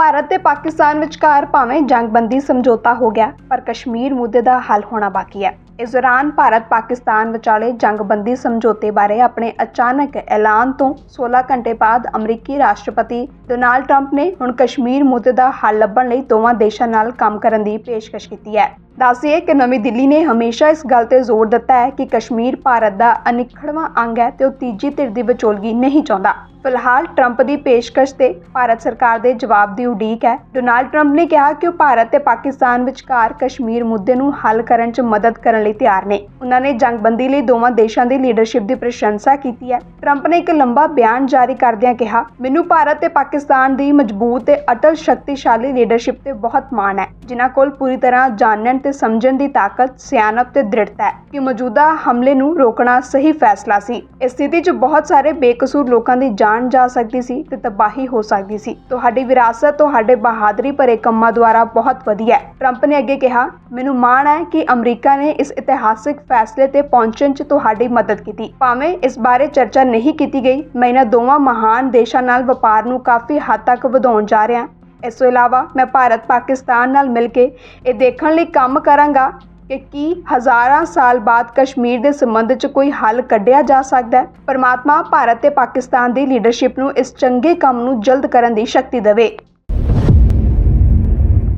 ਭਾਰਤ ਤੇ ਪਾਕਿਸਤਾਨ ਵਿਚਕਾਰ ਭਾਵੇਂ ਜੰਗਬੰਦੀ ਸਮਝੌਤਾ ਹੋ ਗਿਆ, ਪਰ ਕਸ਼ਮੀਰ ਮੁੱਦੇ ਦਾ ਹੱਲ ਹੋਣਾ ਬਾਕੀ ਹੈ। ਇਸ ਦੌਰਾਨ ਭਾਰਤ ਪਾਕਿਸਤਾਨ ਵਿਚਾਲੇ ਜੰਗਬੰਦੀ ਸਮਝੌਤੇ ਬਾਰੇ ਆਪਣੇ ਅਚਾਨਕ ਐਲਾਨ ਤੋਂ 16 ਘੰਟੇ ਬਾਅਦ ਅਮਰੀਕੀ ਰਾਸ਼ਟਰਪਤੀ ਡੋਨਾਲਡ ਟਰੰਪ ਨੇ ਹੁਣ ਕਸ਼ਮੀਰ ਮੁੱਦੇ ਦਾ ਹੱਲ ਲੱਭਣ ਲਈ ਦੋਵਾਂ ਦੇਸ਼ਾਂ ਨਾਲ ਕੰਮ ਕਰਨ ਦੀ ਪੇਸ਼ਕਸ਼ ਕੀਤੀ ਹੈ। ਦੱਸਿਏ ਕਿ ਨਵੀਂ ਦਿੱਲੀ ਨੇ ਹਮੇਸ਼ਾ ਇਸ ਗੱਲ ਤੇ ਜ਼ੋਰ ਦਿੱਤਾ ਹੈ ਕਿ ਕਸ਼ਮੀਰ ਭਾਰਤ ਦਾ ਅਨਿੱਖੜਵਾਂ ਅੰਗ ਹੈ ਤੇ ਉਹ ਤੀਜੀ ਧਿਰ ਦੀ ਵਿਚੋਲਗੀ ਨਹੀਂ ਚਾਹੁੰਦਾ। ਫਿਲਹਾਲ ਟਰੰਪ ਦੀ ਪੇਸ਼ਕਸ਼ ਤੇ ਭਾਰਤ ਸਰਕਾਰ ਦੇ ਜਵਾਬ ਦੀ ਉਡੀਕ ਹੈ। ਡੋਨਾਲਡ ਟਰੰਪ ਨੇ ਕਿਹਾ ਕਿ ਉਹ ਭਾਰਤ ਤੇ ਪਾਕਿਸਤਾਨ ਵਿਚਕਾਰ ਕਸ਼ਮੀਰ ਮੁੱਦੇ ਨੂੰ ਹੱਲ ਕਰਨ 'ਚ ਮਦਦ ਕਰਨ ਲਈ ਤਿਆਰ ਨੇ। ਉਹਨਾਂ ਨੇ ਜੰਗਬੰਦੀ ਲਈ ਦੋਵਾਂ ਦੇਸ਼ਾਂ ਦੀ ਲੀਡਰਸ਼ਿਪ ਦੀ ਪ੍ਰਸ਼ੰਸਾ ਕੀਤੀ ਹੈ। ਟਰੰਪ ਨੇ ਇੱਕ ਲੰਬਾ ਬਿਆਨ ਜਾਰੀ ਕਰਦਿਆਂ ਕਿਹਾ, ਮੈਨੂੰ ਭਾਰਤ ਤੇ ਪਾਕਿਸਤਾਨ ਦੀ ਮਜ਼ਬੂਤ ਤੇ ਅਟਲ ਸ਼ਕਤੀਸ਼ਾਲੀ ਲੀਡਰਸ਼ਿਪ ਤੇ ਬਹੁਤ ਮਾਣ ਹੈ। ਜਿਨ੍ਹਾਂ ਕੋਲ ਪੂਰੀ ਤਰ੍ਹਾਂ ਜਾਣਨ ਤੇ ਸਮਝਣ ਦੀ ਤਾਕਤ, ਸਿਆਣਪ ਤੇ ਦ੍ਰਿੜਤਾ ਹੈ ਕਿ ਮੌਜੂਦਾ ਹਮਲੇ ਨੂੰ ਰੋਕਣਾ ਸਹੀ ਫੈਸਲਾ ਸੀ। ਇਸ ਸਥਿਤੀ 'ਚ ਬਹੁਤ ਸਾਰੇ ਬੇਕਸੂਰ ਲੋਕਾਂ ਦੀ ਜਾਨ ਜਾ ਸਕਦੀ ਸੀ ਤੇ ਤਬਾਹੀ ਹੋ ਸਕਦੀ ਸੀ। ਤੁਹਾਡੀ ਵਿਰਾਸਤ, ਤੁਹਾਡੇ ਬਹਾਦਰੀ ਭਰੇ ਕੰਮਾਂ ਦੁਆਰਾ ਬਹੁਤ ਵਧੀਆ ਹੈ। ਟਰੰਪ ਨੇ ਅੱਗੇ ਕਿਹਾ, ਮੈਨੂੰ ਮਾਣ ਹੈ ਕਿ ਅਮਰੀਕਾ ਨੇ ਇਸ ਇਤਿਹਾਸਿਕ ਫੈਸਲੇ ਤੇ ਪਹੁੰਚਣ 'ਚ ਤੁਹਾਡੀ ਮਦਦ ਕੀਤੀ। ਭਾਵੇਂ ਇਸ ਬਾਰੇ ਚਰਚਾ ਨਹੀਂ ਕੀਤੀ ਗਈ, ਮੈਂ ਇਹਨਾਂ ਦੋਵਾਂ ਮਹਾਨ ਦੇਸ਼ਾਂ ਨਾਲ ਵਪਾਰ ਨੂੰ ਕਾਫੀ ਹੱਦ ਤੱਕ ਵਧਾਉਣ ਜਾ ਰਿਹਾ ਇਸ ਤੋਂ ਇਲਾਵਾ ਮੈਂ ਭਾਰਤ ਪਾਕਿਸਤਾਨ ਨਾਲ ਮਿਲ ਕੇ ਇਹ ਦੇਖਣ ਲਈ ਕੰਮ ਕਰਾਂਗਾ ਕਿ ਕੀ ਹਜ਼ਾਰਾਂ ਸਾਲ ਬਾਅਦ ਕਸ਼ਮੀਰ ਦੇ ਸੰਬੰਧ 'ਚ ਕੋਈ ਹੱਲ ਕੱਢਿਆ ਜਾ ਸਕਦਾ ਹੈ। ਪਰਮਾਤਮਾ ਭਾਰਤ ਤੇ ਪਾਕਿਸਤਾਨ ਦੀ ਲੀਡਰਸ਼ਿਪ ਨੂੰ ਇਸ ਚੰਗੇ ਕੰਮ ਨੂੰ ਜਲਦ ਕਰਨ ਦੀ ਸ਼ਕਤੀ ਦੇਵੇ।